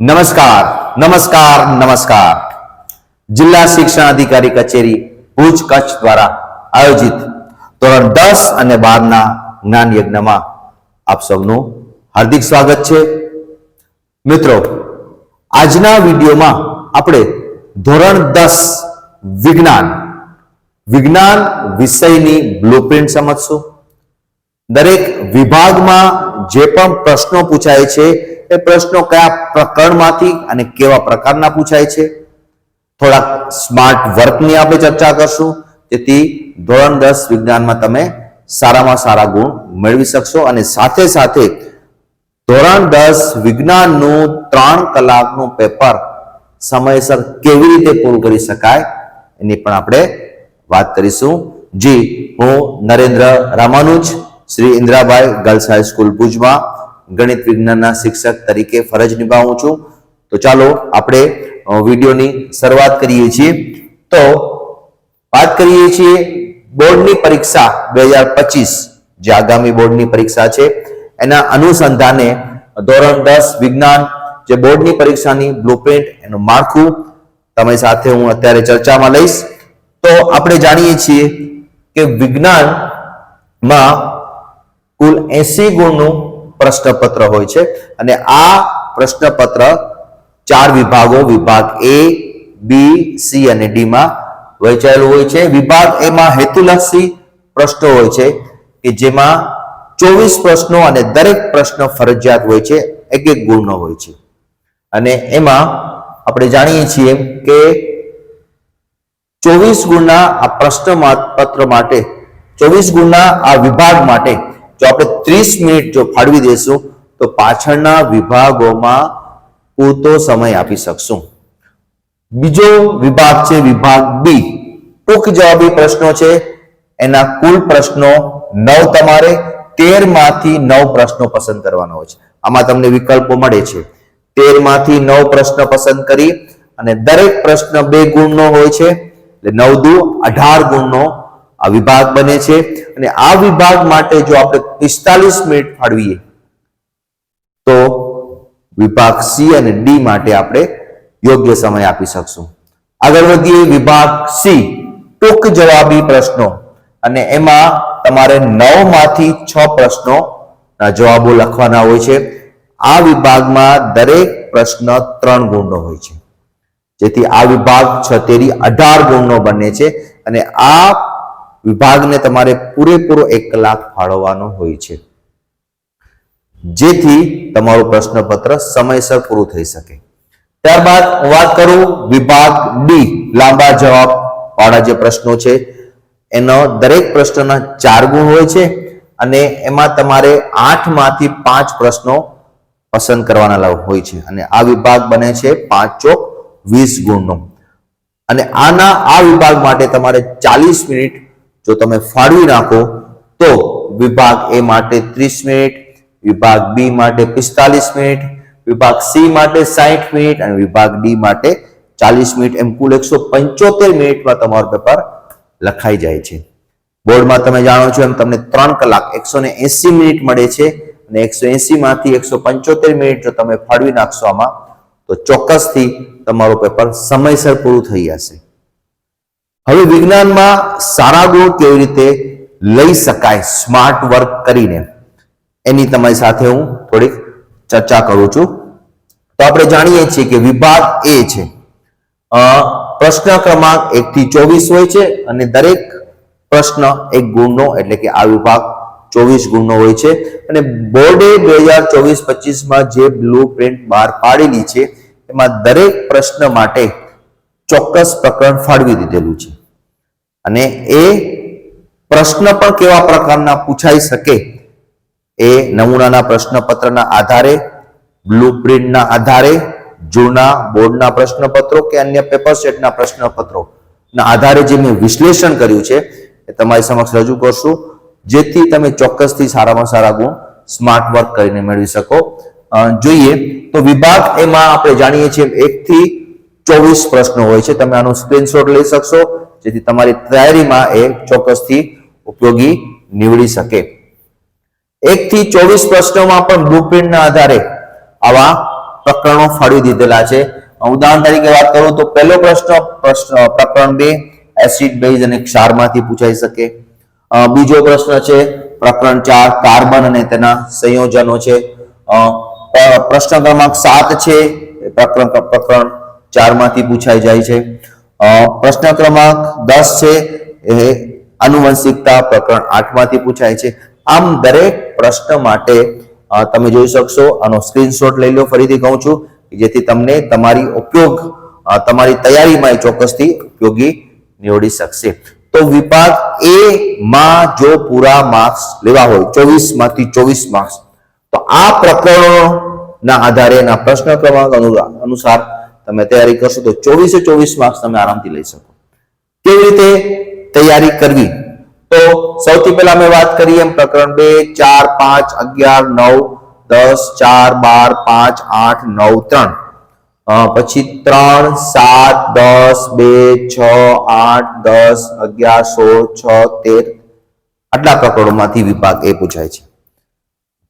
નમસ્કાર નમસ્કાર નમસ્કાર. જિલ્લા શિક્ષણ અધિકારી કચેરી ભુજ કચ્છ દ્વારા આયોજિત ધોરણ દસ અને બારના જ્ઞાન યજ્ઞમાં આપ સૌનું હાર્દિક સ્વાગત છે. મિત્રો, આજના વિડીયોમાં આપણે ધોરણ દસ વિજ્ઞાન વિજ્ઞાન વિષયની બ્લુપ્રિન્ટ સમજશું. દરેક વિભાગમાં જે પણ પ્રશ્નો પૂછાય છે એ પ્રશ્નો કયા પ્રકરણમાંથી અને કેવા પ્રકારના પૂછાય છે? થોડાક સ્માર્ટ વર્કની આપણે ચર્ચા કરશું. જેથી ધોરણ દસ વિજ્ઞાનમાં તમે સારામાં સારા ગુણ મેળવી શકશો અને સાથે સાથે ધોરણ દસ વિજ્ઞાનનું ત્રણ કલાકનું પેપર સમયસર કેવી રીતે પૂરું કરી શકાય એની પણ આપણે વાત કરીશું. જી, હું Narendra Ramanuj, Shri Indrabai girls high school ભુજમાં ગણિત વિજ્ઞાનના શિક્ષક તરીકે ફરજ નિભાવું છું. તો ચાલો આપણે વિડીયોની શરૂઆત કરીએ છીએ. તો વાત કરીએ છીએ બોર્ડની પરીક્ષા બે હજાર પચીસ, જે આગામી બોર્ડની પરીક્ષા છે. એના અનુસંધાને ધોરણ દસ વિજ્ઞાન, જે બોર્ડની પરીક્ષાની બ્લુપ્રિન્ટ એનું માળખું તમારી સાથે હું અત્યારે ચર્ચામાં લઈશ. તો આપણે જાણીએ છીએ કે વિજ્ઞાનમાં કુલ એસી ગુણનું પ્રશ્નપત્ર હોય છે. અને આ પ્રશ્નપત્ર ચાર વિભાગો, વિભાગ એ બી સી અને ડીમાં વહેંચાયેલું હોય છે. વિભાગ એમાં હેતુલક્ષી પ્રશ્નો હોય છે કે જેમાં ચોવીસ પ્રશ્નો અને દરેક પ્રશ્ન ફરજિયાત હોય છે. એક એક ગુણનો હોય છે. અને એમાં આપણે જાણીએ છીએ કે ચોવીસ ગુણના આ પ્રશ્ન પત્ર માટે, ચોવીસ ગુણના આ વિભાગ માટે જો આપણે ત્રીસ મિનિટ જો ફાળવી દેશું તો પાછળના વિભાગોમાં પૂરતો સમય આપી શકશું. બીજો વિભાગ છે વિભાગ બી. ટૂંક જવાબી પ્રશ્નો છે. એના કુલ પ્રશ્નો નવ તમારે. તેરમાંથી નવ પ્રશ્નો પસંદ કરવાનો હોય છે. આમાં તમને વિકલ્પો મળે છે. તેરમાંથી નવ પ્રશ્ન પસંદ કરી અને દરેક પ્રશ્ન બે ગુણનો હોય છે. એટલે નવ દુ અઢાર ગુણનો આ વિભાગ બને છે. અને આ વિભાગ માટે જો આપણે પિસ્તાલીસ મિનિટ ફાળવીએ, તો વિભાગ સી અને ડી માટે આપણે યોગ્ય સમય આપી શકશું. આગળ વધીએ વિભાગ સી, ટૂંક જવાબી પ્રશ્નો. અને એમાં તમારે નવમાંથી છ પ્રશ્નો જવાબો લખવાના હોય છે. આ વિભાગમાં દરેક પ્રશ્ન ત્રણ ગુણનો હોય છે. જેથી આ વિભાગ છતેરી અઢાર ગુણનો બને છે. અને આ વિભાગને તમારે પૂરેપૂરો એક કલાક ફાળવવાનો હોય છે. જેથી તમારું પ્રશ્નપત્ર સમયસર પૂરું થઈ શકે. ત્યારબાદ હું વાત કરું વિભાગ ડી લાંબા જવાબ વાળા જે પ્રશ્નો છે, એનો દરેક પ્રશ્નના ચાર ગુણ હોય છે અને એમાં તમારે આઠમાંથી પાંચ પ્રશ્નો પસંદ કરવાના હોય છે. અને આ વિભાગ બને છે પાંચ ચોક વીસ ગુણનો. અને આના આ વિભાગ માટે તમારે ચાલીસ મિનિટ જો તમે ફાળવી નાખો, તો વિભાગ એ માટે ત્રીસ મિનિટ, વિભાગ બી માટે પિસ્તાલીસ મિનિટ, વિભાગ સી માટે સાહીઠ મિનિટ અને વિભાગ ડી માટે ચાલીસ મિનિટ. એમ કુલ એકસો પંચોતેર મિનિટમાં તમારો પેપર લખાઈ જાય છે. બોર્ડમાં તમે જાણો છો એમ તમને ત્રણ કલાક એકસો ને એસી મિનિટ મળે છે અને એકસો એસી માંથી એકસો પંચોતેર મિનિટ જો તમે ફાળવી નાખશો આમાં, તો ચોક્કસથી તમારું પેપર સમયસર પૂરું થઈ જશે. હવે વિજ્ઞાનમાં સારા ગુણ કેવી રીતે લઈ શકાય? સ્માર્ટ વર્ક કરીને. એની તમારી સાથે હું થોડીક ચર્ચા કરું છું. તો આપણે જાણીએ છીએ કે વિભાગ એ છે. પ્રશ્ન ક્રમાંક એક થી ચોવીસ હોય છે અને દરેક પ્રશ્ન એક ગુણનો એટલે કે આ વિભાગ ચોવીસ ગુણનો હોય છે. અને બોર્ડે બે હજાર ચોવીસ પચીસમાં જે બ્લુ પ્રિન્ટ બહાર પાડેલી છે, એમાં દરેક પ્રશ્ન માટે ચોક્કસ પ્રકરણ ફાળવી દીધેલું છે. અને એ પ્રશ્ન પણ કેવા પ્રકારના પૂછાઈ શકે એ નમૂનાના પ્રશ્નપત્રના આધારે બ્લુપ્રિન્ટના આધારે, જૂના બોર્ડના પ્રશ્નપત્રો કે અન્ય પેપર સેટના પ્રશ્નપત્રો ના આધારે જે મેં વિશ્લેષણ કર્યું છે એ તમારી સમક્ષ રજૂ કરશું, જેથી તમે ચોક્કસથી સારામાં સારા ગુણ સ્માર્ટ વર્ક કરીને મેળવી શકો. જોઈએ, તો વિભાગ એમાં આપણે જાણીએ છીએ એક થી ચોવીસ પ્રશ્નો હોય છે. તમે આનો સ્ક્રીનશોટ લઈ શકશો. જેથી તમારી તૈયારીમાં એ ચોક્કસથી ઉપયોગી નીવડી શકે. એક થી ચોવીસ પ્રશ્નોમાં પણ બ્લુપ્રિન્ટના આધારે આવા પ્રકરણો ફાળવી દીધેલા છે. ઉદાહરણ તરીકે વાત કરું તો પહેલો પ્રશ્ન પ્રશ્ન, પ્રકરણ બે એસિડ બેઝ અને ક્ષારમાંથી પૂછાઈ શકે. બીજો પ્રશ્ન છે, પ્રકરણ ચાર, કાર્બન અને તેના સંયોજનો છે. પ્રશ્ન ક્રમાંક સાત છે પ્રકરણ પ્રકરણ ચારમાંથી પૂછાઈ જાય છે. પ્રશ્ન ક્રમાંક દસ છે. એ આનુવંશિકતા પ્રકરણ આઠમાંથી પૂછાય છે. આમ દરેક પ્રશ્ન માટે તમે જોઈ શકશો. આનો સ્ક્રીનશોટ લઈ લો. ફરીથી કહું છું જેથી તમને તમારી ઉપયોગ તમારી તૈયારીમાં એ ચોક્કસથી ઉપયોગી નીવડી શકશે. તો વિભાગ એ માં જો પૂરા માર્ક્સ લેવા હોય ચોવીસમાંથી ચોવીસ માર્ક્સ તો આ પ્રકરણોના આધારે એના પ્રશ્ન ક્રમાંક અનુ- અનુસાર તમે તૈયારી કરશો તો ચોવીસે ચોવીસ માર્ક્સ તમે આરામથી લઈ શકો. કેવી રીતે તૈયારી કરવી? તો સૌથી પહેલા મેં વાત કરી એમ પ્રકરણ બે, ચાર, પાંચ, અગિયાર, નવ, દસ, ચાર, બાર, પાંચ, આઠ, નવ, ત્રણ. પછી ત્રણ, સાત, દસ, બે, છ, આઠ, દસ, અગિયાર, સોળ, છ, તેર. આટલા પ્રકરણોમાંથી વિભાગ એ પૂછાય છે.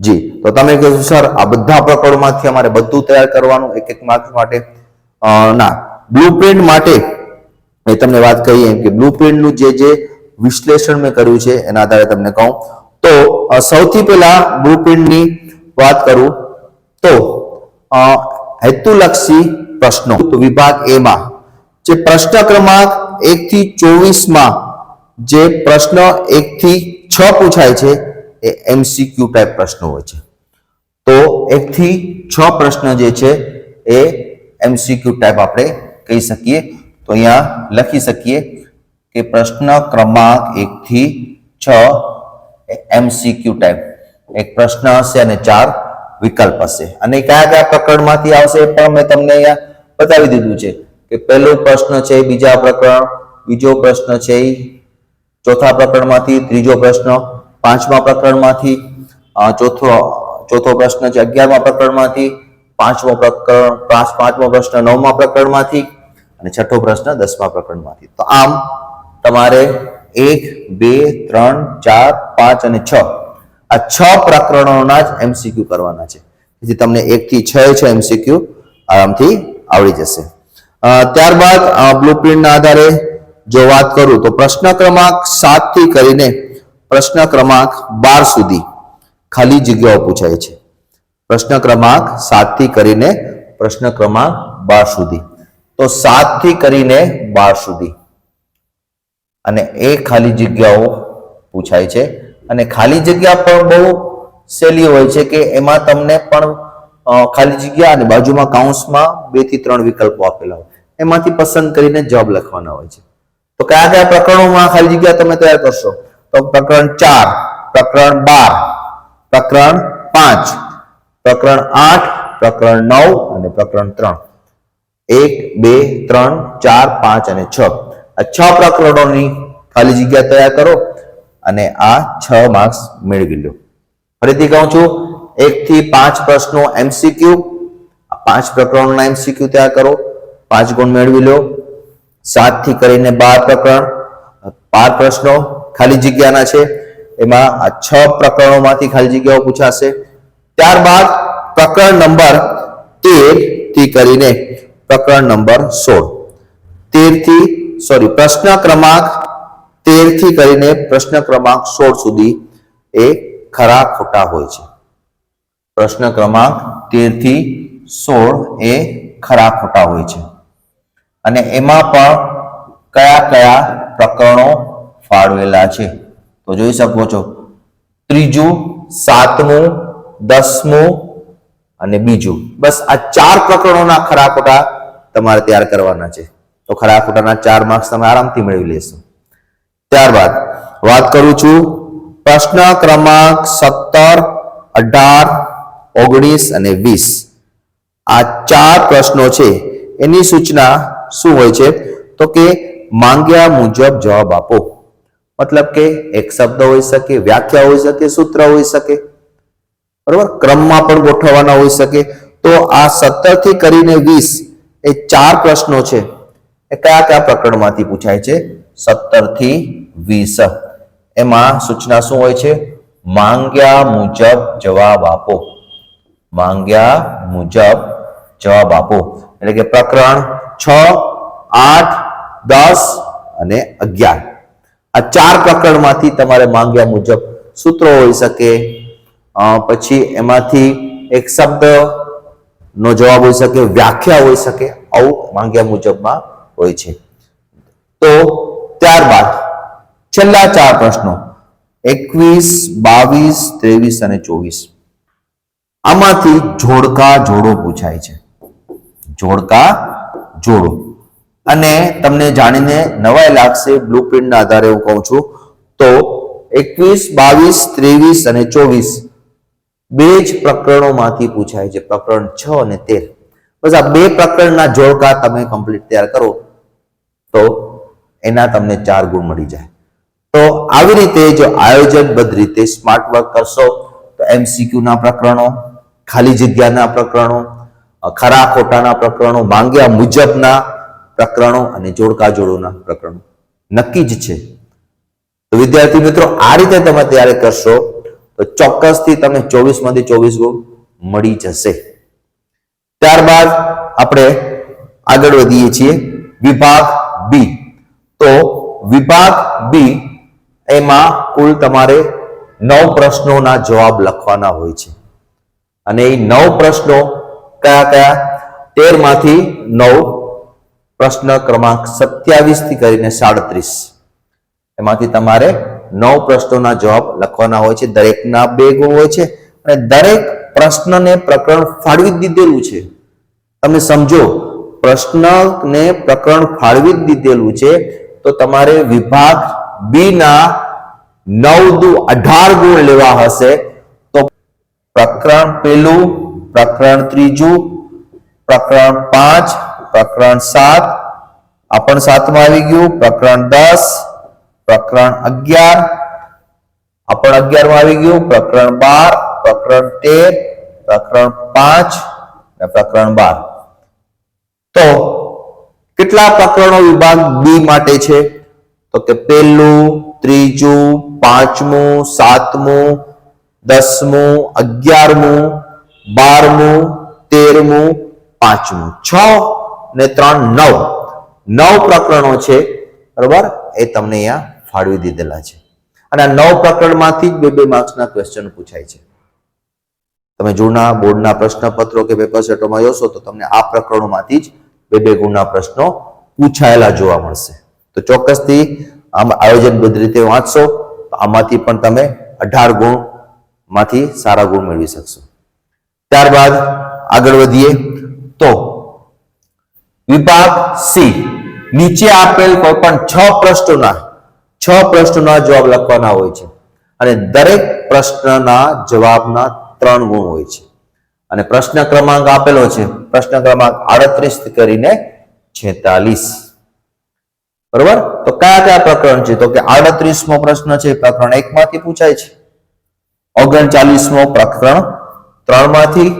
જી, તો તમે કહેશો, સર, આ બધા પ્રકરણોમાંથી અમારે બધું તૈયાર કરવાનું એક એક માર્ક્સ માટે ના બ્લુપ્રિન્ટ માટે મેં તમને વાત કહી એમ કે બ્લુપ્રિન્ટનું જે જે વિશ્લેષણ મેં કર્યું છે, એના આધારે તમને કહું. તો સૌથી પહેલા બ્લુપ્રિન્ટની વાત કરું. તો હેતુલક્ષી પ્રશ્નો. તો વિભાગ એમાં જે પ્રશ્ન ક્રમાંક એક થી ચોવીસમાં જે પ્રશ્ન એક થી છ પૂછાય છે, એ એમસીક્યુ ટાઈપ પ્રશ્નો હોય છે. તો, એક થી છ પ્રશ્ન જે છે, એ એમસીક્યુ ટાઈપ આપણે કહી શકીએ. તો અહીંયા લખી શકીએ કે પ્રશ્ન ક્રમાંક એક થી છ એમસીક્યુ ટાઈપ એક પ્રશ્ન હશે અને ચાર વિકલ્પ હશે. અને કયા કયા પ્રકરણમાંથી આવશે પણ મેં તમને અહીંયા બતાવી દીધું છે કે પહેલો પ્રશ્ન છે બીજા પ્રકરણ, બીજો પ્રશ્ન છે ચોથા પ્રકરણમાંથી, ત્રીજો પ્રશ્ન પાંચમા પ્રકરણમાંથી ચોથો ચોથો પ્રશ્ન છે અગિયારમા પ્રકરણમાંથી પાંચમો પ્રકરણ, પાંચ, પાંચમો પ્રશ્ન, નવમા પ્રકરણમાંથી અને છઠ્ઠો પ્રશ્ન દસમા પ્રકરણમાંથી. તો આમ તમારે એક, બે, ત્રણ, ચાર, પાંચ અને છ. આ છ પ્રકરણોના જ એમસીક્યુ કરવાના છે. જેથી તમને એકથી છ છ એમસીક્યુ આરામથી આવડી જશે. ત્યારબાદ બ્લુપ્રિન્ટના આધારે જો વાત કરું તો પ્રશ્ન ક્રમાંક સાતથી કરીને પ્રશ્ન ક્રમાંક બાર સુધી ખાલી જગ્યાઓ પૂછાય છે. પ્રશ્ન ક્રમાંક સાતથી કરીને પ્રશ્ન ક્રમાંક બાર સુધી. તો સાતથી કરીને બાર સુધી. અને એ ખાલી જગ્યાઓ પૂછાય છે. અને ખાલી જગ્યા પણ બહુ સહેલી હોય છે કે એમાં તમને પણ ખાલી જગ્યા અને બાજુમાં કાઉન્સમાં બેથી ત્રણ વિકલ્પો આપેલા હોય. એમાંથી પસંદ કરીને જવાબ લખવાના હોય છે. તો કયા કયા પ્રકરણોમાં ખાલી જગ્યા તમે તૈયાર કરશો? તો પ્રકરણ ચાર, પ્રકરણ બાર, પ્રકરણ પાંચ પ્રકરણ આઠ, પ્રકરણ નવ અને પ્રકરણ ત્રણ. એક, બે, ત્રણ, ચાર, પાંચ અને છ. આ છ પ્રકરણોની ખાલી જગ્યા તૈયાર કરો અને આ છ માર્ક્સ મેળવી લો. ફરીથી કહું છું, એક થી પાંચ પ્રશ્નો એમસીક્યુ પાંચ પ્રકરણોના એમસીક્યુ તૈયાર કરો. પાંચ ગુણ મેળવી લો. સાતથી કરીને બાર પ્રકરણ. બાર પ્રશ્નો ખાલી જગ્યાના છે. એમાં આ છ પ્રકરણોમાંથી ખાલી જગ્યાઓ પૂછાશે. ત્યારબાદ પ્રકરણ નંબર તેરથી કરીને પ્રકરણ નંબર સોળ. તેરથી સોરી પ્રશ્ન ક્રમાંક તેરથી કરીને પ્રશ્ન ક્રમાંક સોળ સુધી એ ખરા ખોટા હોય છે. પ્રશ્ન ક્રમાંક તેરથી સોળ એ ખરા ખોટા હોય છે. અને એમાં પણ કયા કયા પ્રકરણો ફાળવેલા છે? તો જોઈ શકો છો. ત્રીજું, સાતમું દસમું અને બીજું. બસ આ ચાર પ્રકરણોના ખરા ખોટા તમારે તૈયાર કરવાના છે. તો ખરા ખોટાના ચાર માર્ક્સ તમે આરામથી મેળવી લેશો. ત્યારબાદ વાત કરું છું પ્રશ્ન ક્રમાંક સત્તર, અઢાર, ઓગણીસ અને વીસ. આ ચાર પ્રશ્નો છે. એની સૂચના શું હોય છે? તો કે માંગ્યા મુજબ જવાબ આપો. મતલબ કે એક શબ્દ હોઈ શકે, વ્યાખ્યા હોઈ શકે, સૂત્ર હોઈ શકે. બરોબર? ક્રમમાં પણ ગોઠવવાના હોઈ શકે. તો આ સત્તરથી કરીને વીસ એ ચાર પ્રશ્નો છે. એ કયા કયા પ્રકરણમાંથી પૂછાય છે? સત્તરથી વીસ. એમાં સૂચના શું હોય છે? માંગ્યા મુજબ જવાબ આપો. માંગ્યા મુજબ જવાબ આપો. એટલે કે પ્રકરણ છ, આઠ, દસ અને અગિયાર. આ ચાર પ્રકરણમાંથી તમારે માંગ્યા મુજબ સૂત્રો હોઈ શકે. પછી એમાંથી એક શબ્દનો જવાબ હોઈ શકે, વ્યાખ્યા હોઈ શકે, આવું માંગ્યા મુજબમાં હોય છે. તો ત્યારબાદ છેલ્લા ચાર પ્રશ્નો, એકવીસ, બાવીસ, ત્રેવીસ અને ચોવીસ. આમાંથી જોડકા જોડો પૂછાય છે. જોડકા જોડો. અને તમને જાણીને નવાઈ લાગશે, બ્લુપ્રિન્ટના આધારે હું કહું છું. તો એકવીસ, બાવીસ, ત્રેવીસ અને ચોવીસ. બે જ પ્રકરણોમાંથી પૂછાય છે, પ્રકરણ છ અને તેર. બસ આ બે પ્રકરણના જોડકા તમે કમ્પ્લીટ તૈયાર કરો તો એના તમને ચાર ગુણ મળી જાય. તો આવી રીતે જો આયોજનબદ્ધ રીતે સ્માર્ટ વર્ક કરશો, તો એમસીક્યુના પ્રકરણો, ખાલી જગ્યાના પ્રકરણો, ખરા ખોટાના પ્રકરણો, માંગ્યા મુજબના પ્રકરણો અને જોડકા જોડોના પ્રકરણો. નક્કી જ છે. તો વિદ્યાર્થી મિત્રો, આ રીતે તમે તૈયારી કરશો તો ચોક્કસથી તમને ચોવીસમાંથી ચોવીસ ગુણ મળી જશે. ત્યારબાદ આપણે આગળ વધીએ છીએ વિભાગ બી. તો વિભાગ બી એમાં કુલ તમારે નવ પ્રશ્નોના જવાબ લખવાના હોય છે. અને એ નવ પ્રશ્નો કયા કયા? તેરમાંથી નવ પ્રશ્ન ક્રમાંક સત્યાવીસથી કરીને સાડત્રીસ. એમાંથી તમારે નવ પ્રશ્નોના જવાબ લખવાના હોય છે. દરેકના બે ગુણ હોય છે અને દરેક પ્રશ્નને પ્રકરણ ફાળવી દીધેલું છે. તમે સમજો, પ્રશ્નને પ્રકરણ ફાળવી દીધેલું છે, તો તમારે વિભાગ બી ના નવ દુ અઢાર ગુણ લેવા હશે. તો પ્રકરણ પેલું, પ્રકરણ ત્રીજું, પ્રકરણ પાંચ, પ્રકરણ સાત, આ પણ સાતમાં આવી ગયું. પ્રકરણ દસ પ્રકરણ અગિયાર. આપણ અગિયારમાં આવી ગયું. પ્રકરણ બાર, પ્રકરણ તેર, પ્રકરણ પાંચ અને પ્રકરણ બાર. તો કેટલા પ્રકરણો વિભાગ બી માટે છે? તો કે પહેલું, ત્રીજું, પાંચમું, સાતમું, દસમું, અગિયારમું, બારમું, તેરમું, પાંચમું. છ ને ત્રણ, નવ. નવ પ્રકરણો છે. બરોબર? એ તમને અહીંયા ફાળવી દીધેલા છે. અને આ નવ પ્રકરણમાંથી જ બે બે માર્ક્સના ક્વેશ્ચન પૂછાય છે. તમે જૂના બોર્ડના પ્રશ્નપત્રો કે પેપર સેટોમાં જોશો તો તમને આ પ્રકરણોમાંથી જ બે બે ગુણના પ્રશ્નો પૂછાયેલા જોવા મળશે. તો ચોક્કસથી આમ આયોજનબદ્ધ રીતે વાંચશો, તો આમાંથી પણ તમે અઢાર ગુણમાંથી સારા ગુણ મેળવી શકશો. ત્યારબાદ આગળ વધીએ તો વિભાગ સી. નીચે આપેલ કોઈ પણ છ પ્રશ્નોના છ પ્રશ્નોના જવાબ લખવાના હોય છે. અને દરેક પ્રશ્નના જવાબના ત્રણ ગુણ હોય છે. અને પ્રશ્ન ક્રમાંક આપેલો છે. પ્રશ્ન ક્રમાંક આડત્રીસ કરીને છેતાલીસ. બરોબર? તો કયા કયા પ્રકરણ છે? તો કે આડત્રીસમો પ્રશ્ન છે. પ્રકરણ એક માંથી પૂછાય છે. ઓગણચાલીસમો પ્રકરણ ત્રણમાંથી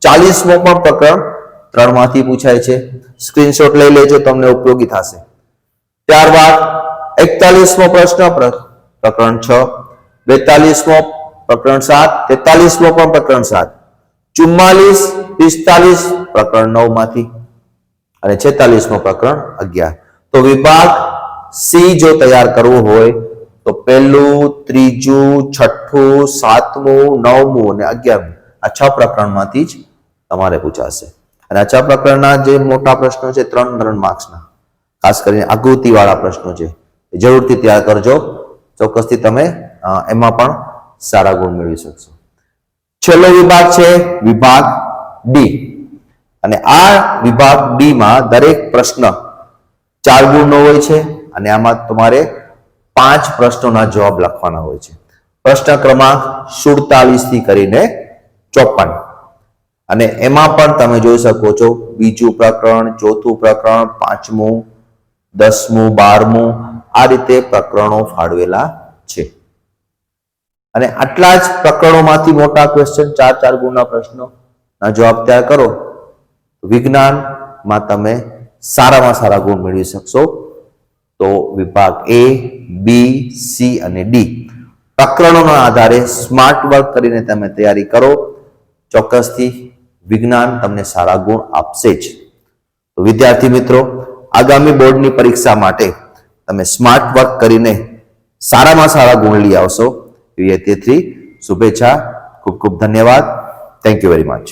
ચાલીસમો પણ પ્રકરણ ત્રણમાંથી પૂછાય છે. સ્ક્રીનશોટ લઈ લેજો, તમને ઉપયોગી થશે. ત્યારબાદ, એકતાલીસમો પ્રશ્ન, પ્ર- પ્રકરણ છ. બેતાલીસમો, પ્રકરણ સાત. તેતાલીસમો પણ પ્રકરણ સાત. ચુમ્માલીસ, પિસ્તાલીસ, પ્રકરણ નવમાંથી અને છેતાલીસમો પ્રકરણ અગિયાર. તો વિભાગ સી જો તૈયાર કરવો હોય, તો પહેલું, ત્રીજું, છઠ્ઠું, સાતમું, નવમું અને અગિયારમું. આ છ પ્રકરણમાંથી જ તમારે પૂછાશે. અને આ પ્રકરણના જે મોટા પ્રશ્નો છે, ત્રણ ત્રણ માર્ક્સના. ખાસ કરીને આકૃતિ વાળા પ્રશ્નો છે. જરૂરથી તૈયાર કરજો. ચોક્કસથી તમે એમાં પણ સારા ગુણ મેળવી શકશો. છેલ્લો વિભાગ છે, વિભાગ ડી અને આ વિભાગ ડી માં દરેક પ્રશ્ન ચાર ગુણનો હોય છે અને આમાં તમારે પાંચ પ્રશ્નોના જવાબ લખવાના હોય છે. પ્રશ્ન ક્રમાંક સુડતાલીસથી કરીને ચોપન. અને એમાં પણ તમે જોઈ શકો છો, બીજું પ્રકરણ, ચોથું પ્રકરણ, પાંચમું, દસમું, બારમું, આ રીતે પ્રકરણો ફાળવેલા છે. અને આટલા જ પ્રકરણોમાંથી મોટા ક્વેશ્ચન ચાર ચાર ગુણના પ્રશ્નો. ના જવાબ તૈયાર કરો. વિજ્ઞાનમાં તમે સારામાં સારા ગુણ મેળવી શકશો. તો વિભાગ એ બી સી અને ડી પ્રકરણોના આધારે સ્માર્ટ વર્ક કરીને તમે તૈયારી કરો. ચોક્કસથી વિજ્ઞાન તમને સારા ગુણ આપશે જ. તો વિદ્યાર્થી મિત્રો, આગામી બોર્ડની પરીક્ષા માટે તમે સ્માર્ટ વર્ક કરીને સારામાં સારા ગુણ લઈ આવશો. એવી અત્યારથી શુભેચ્છા, ખૂબ ખૂબ ધન્યવાદ. Thank you very much